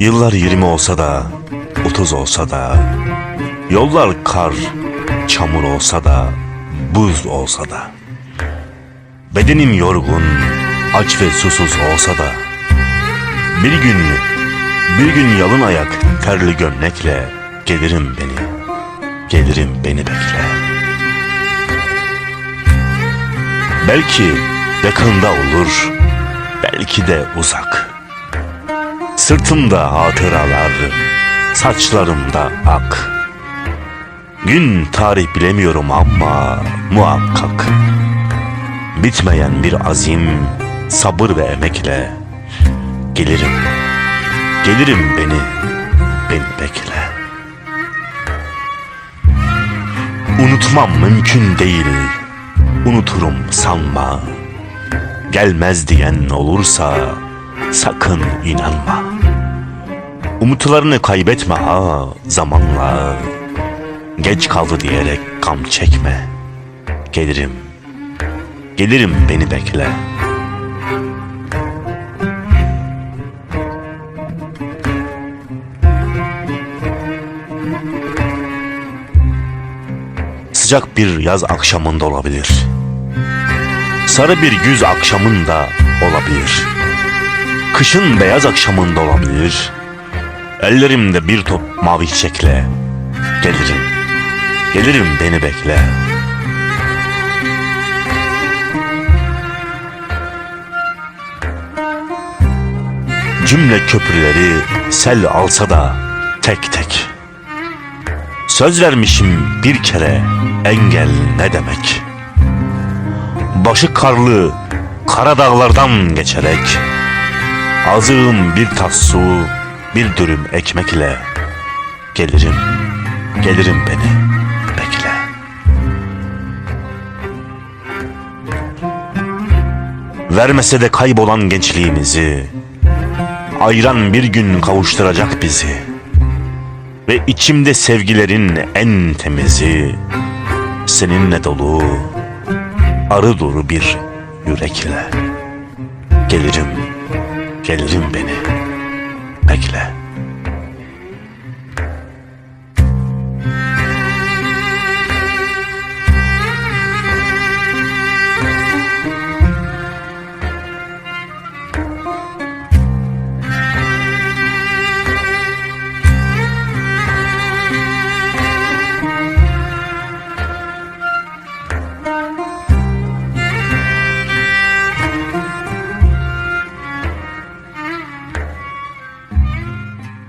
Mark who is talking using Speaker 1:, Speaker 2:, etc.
Speaker 1: Yıllar yirmi olsa da, otuz olsa da, yollar kar, çamur olsa da, buz olsa da. Bedenim yorgun, aç ve susuz olsa da, bir gün, bir gün yalın ayak, terli gömlekle gelirim beni, gelirim beni bekle. Belki yakında olur, belki de uzak. Sırtımda hatıralar, saçlarımda ak. Gün tarih bilemiyorum ama muhakkak. Bitmeyen bir azim, sabır ve emekle gelirim. Gelirim beni, beni bekle. Unutmam mümkün değil, unuturum sanma. Gelmez diyen olursa sakın inanma. Umutlarını kaybetme ha zamanla. Geç kaldı diyerek gam çekme. Gelirim, gelirim beni bekle. Sıcak bir yaz akşamında olabilir. Sarı bir güz akşamında olabilir. Kışın beyaz akşamında olabilir. Ellerimde bir top mavi çiçekle gelirim. Gelirim beni bekle. Cümle köprüleri sel alsa da tek tek. Söz vermişim bir kere engel ne demek? Başı karlı kara dağlardan geçerek Azığım bir tas su, bir dürüm ekmekle Gelirim, gelirim beni bekle. Vermese de kaybolan gençliğimizi Ayıran bir gün kavuşturacak bizi Ve içimde sevgilerin en temizi Seninle dolu arı duru bir yürekle. Gelirim, gelirim beni. Bekle